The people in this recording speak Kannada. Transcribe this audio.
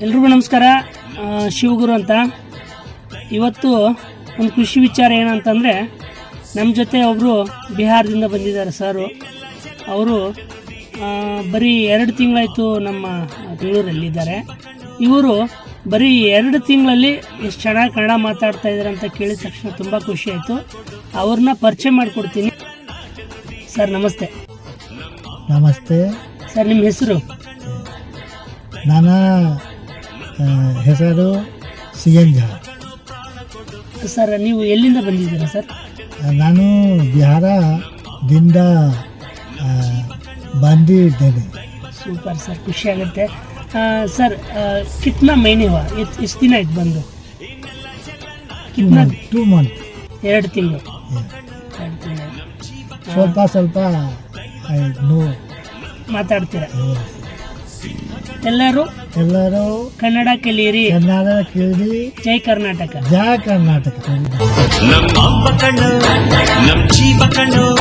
ಎಲ್ರಿಗೂ ನಮಸ್ಕಾರ. ಶಿವಗುರು ಅಂತ. ಇವತ್ತು ಒಂದು ಖುಷಿ ವಿಚಾರ ಏನಂತಂದರೆ ನಮ್ಮ ಜೊತೆ ಒಬ್ಬರು ಬಿಹಾರದಿಂದ ಬಂದಿದ್ದಾರೆ ಸಾರು. ಅವರು ಬರೀ ಎರಡು ತಿಂಗಳಾಯಿತು ನಮ್ಮ ಬೆಂಗಳೂರಲ್ಲಿದ್ದಾರೆ. ಇವರು ಬರೀ ಎರಡು ತಿಂಗಳಲ್ಲಿ ಎಷ್ಟು ಚೆನ್ನಾಗಿ ಕನ್ನಡ ಮಾತಾಡ್ತಾ ಇದ್ದಾರೆ ಅಂತ ಕೇಳಿದ ತಕ್ಷಣ ತುಂಬ ಖುಷಿ ಆಯಿತು. ಅವ್ರನ್ನ ಪರಿಚಯ ಮಾಡಿಕೊಡ್ತೀನಿ. ಸರ್ ನಮಸ್ತೆ. ನಮಸ್ತೆ. ಸರ್ ನಿಮ್ಮ ಹೆಸರು? ನನ್ನ ಹೆಸರು ಸಿ ಎನ್ ಝಾ ಸರ್ ನೀವು ಎಲ್ಲಿಂದ ಬಂದಿದ್ದೀರಾ ಸರ್? ನಾನು ಬಿಹಾರದಿಂದ ಬಂದಿದ್ದೇನೆ. ಸೂಪರ್ ಸರ್ ಖುಷಿಯಾಗುತ್ತೆ ಸರ್ ಕಿತ್ನಾ ಇಷ್ಟು ಎತ್- ಎಷ್ಟು ದಿನ ಆಯ್ತು ಬಂದು? ಕಿತ್ನಾ ಟೂ ಮಂತ್ ಎರಡು ತಿಂಗಳು. ಎರಡು ತಿಂಗಳು. ಸ್ವಲ್ಪ ಸ್ವಲ್ಪ ನೋ ಮಾತಾಡ್ತೀರಾ? ಎಲ್ಲರೂ ಎಲ್ಲರೂ ಕನ್ನಡ ಕಲಿಯಿರಿ ಕನ್ನಡ ಕೇಳಿ. ಜೈ ಕರ್ನಾಟಕ. ಜಯ ಕರ್ನಾಟಕ. ನಮ್ಮ ಜೀವ ಕಣ್ಣು.